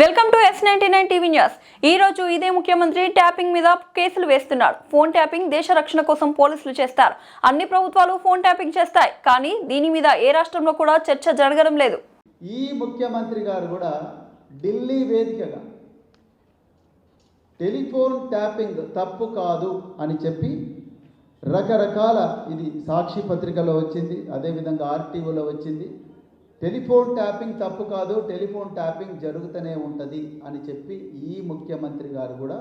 Welcome to S ninety nine TV news. ఈ రోజు ఇదే ముఖ్యమంత్రి ట్యాపింగ్ మీద కేసులు వేస్తున్నాడు ఫోన్ ట్యాపింగ్ దేశ రక్షణ కోసం పోలీసులు చేస్తారు. అన్ని ప్రభుత్వాలు ఫోన్ ట్యాపింగ్ చేస్తాయి. కానీ దీని మీద ఏ రాష్ట్రంలో కూడా చర్చ జరగడం లేదు. ఈ ముఖ్యమంత్రి గారు కూడా ఢిల్లీ వేదికగా టెలిఫోన్ ట్యాపింగ్ తప్పు కాదు అని చెప్పి రకరకాల ఇది సాక్షి పత్రికలో వచ్చింది. అదేవిధంగా ఆర్టీఓలో వచ్చింది. టెలిఫోన్ ట్యాపింగ్ తప్పు కాదు టెలిఫోన్ ట్యాపింగ్ జరుగుతూనే ఉంటుంది అని చెప్పి ఈ ముఖ్యమంత్రి గారు కూడా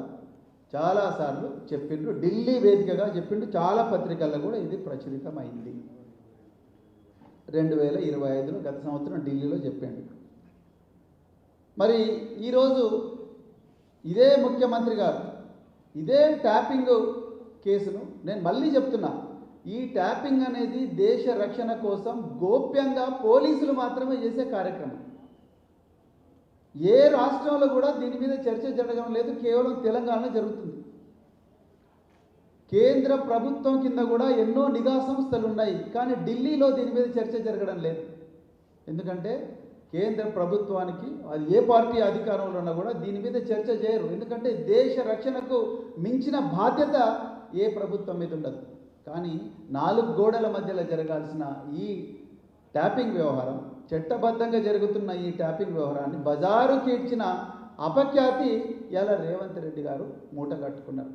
చాలాసార్లు చెప్పిండ్రు. ఢిల్లీ వేదికగా చెప్పిండు చాలా పత్రికల్లో కూడా ఇది ప్రచురితమైంది. రెండు వేల ఇరవై ఐదులో గత సంవత్సరం ఢిల్లీలో చెప్పాడు మరి ఈరోజు ఇదే ముఖ్యమంత్రి గారు ఇదే ట్యాపింగ్ కేసును నేను మళ్ళీ చెప్తున్నా. ఈ ట్యాపింగ్ అనేది దేశ రక్షణ కోసం గోప్యంగా పోలీసులు మాత్రమే చేసే కార్యక్రమం. ఏ రాష్ట్రంలో కూడా దీని మీద చర్చ జరగడం లేదు కేవలం తెలంగాణలో జరుగుతుంది. కేంద్ర ప్రభుత్వం కింద కూడా ఎన్నో నిఘా సంస్థలు ఉన్నాయి కానీ ఢిల్లీలో దీని మీద చర్చ జరగడం లేదు. ఎందుకంటే కేంద్ర ప్రభుత్వానికి అది ఏ పార్టీ అధికారంలో ఉన్నా కూడా దీని మీద చర్చ చేయరు. ఎందుకంటే దేశ రక్షణకు మించిన బాధ్యత ఏ ప్రభుత్వం మీద ఉండదు. కానీ నాలుగు గోడల మధ్యలో జరగాల్సిన ఈ ట్యాపింగ్ వ్యవహారం చట్టబద్ధంగా జరుగుతున్న ఈ ట్యాపింగ్ వ్యవహారాన్ని బజారుకి ఇచ్చిన అపఖ్యాతి ఇలా రేవంత్ రెడ్డి గారు మూట కట్టుకున్నారు.